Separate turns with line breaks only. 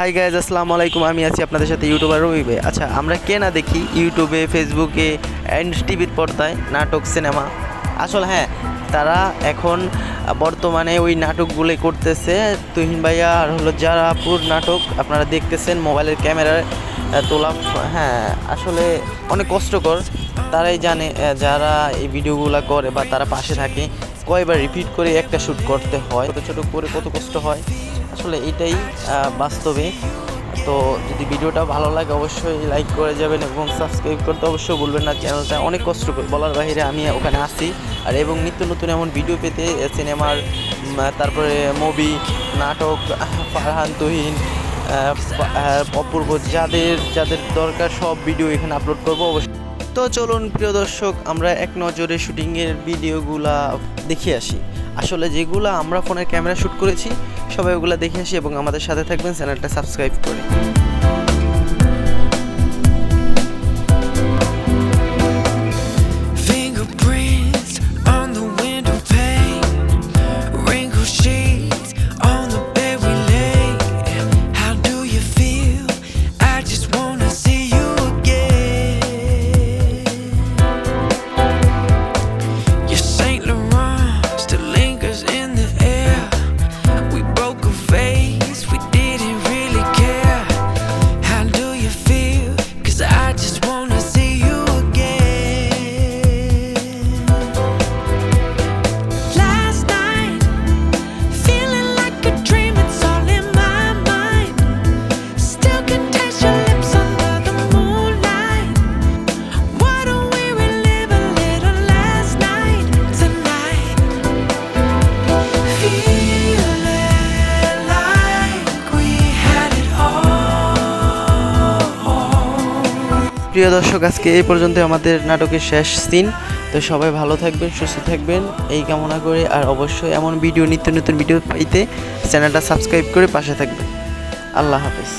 Hi guys আসসালামু আলাইকুম আমি আছি আপনাদের সাথে ইউটিউবার রবি ভাই আচ্ছা আমরা কে না দেখি? ইউটিউবে ফেসবুকে অ্যান্ড টিভির পর্দায় নাটক সিনেমা আসলে হ্যাঁ তারা এখন বর্তমানে ওই নাটকগুলোই করতেছে। তুহিন ভাইয়া আর হলো জারাপুর নাটক, আপনারা দেখতেছেন মোবাইলের ক্যামেরায় তোলা হ্যাঁ আসলে অনেক কষ্টকর। তারাই জানে যারা এই ভিডিওগুলো করে বা তারা পাশে থাকে, কয়বার রিপিট করে একটা শ্যুট করতে হয়। ছোটো ছোটো করে কত কষ্ট হয়। আসলে এটাই বাস্তবে। তো যদি ভিডিওটা ভালো লাগে, অবশ্যই লাইক করে যাবেন এবং সাবস্ক্রাইব করতে অবশ্যই ভুলবেন না। চ্যানেলটা অনেক কষ্ট করে, বলার বাইরে আমি ওখানে আসি আর এবং নিত্য নতুন এমন ভিডিও পেতে সিনেমার তারপরে মুভি নাটক, ফারহান, তুহিন অপূর্ব যাদের যাদের দরকার সব ভিডিও এখানে আপলোড করব। অবশ্যই তো চলুন, প্রিয় দর্শক, আমরা এক নজরে শুটিংয়ের ভিডিওগুলা দেখে আসি। আসলে যেগুলো আমরা ফোনের ক্যামেরা শ্যুট করেছি, সবাই ওগুলো দেখে আসি এবং আমাদের সাথে থাকবেন, চ্যানেলটা সাবস্ক্রাইব করে। প্রিয় দর্শক, আজকে এই পর্যন্ত আমাদের নাটকের শেষ সিন। তো সবাই ভালো থাকবেন, সুস্থ থাকবেন। এই কামনা করে আর অবশ্যই এমন ভিডিও, নিত্য নতুন ভিডিও পাইতে চ্যানেলটা সাবস্ক্রাইব করে পাশে থাকবেন। আল্লাহ হাফেজ।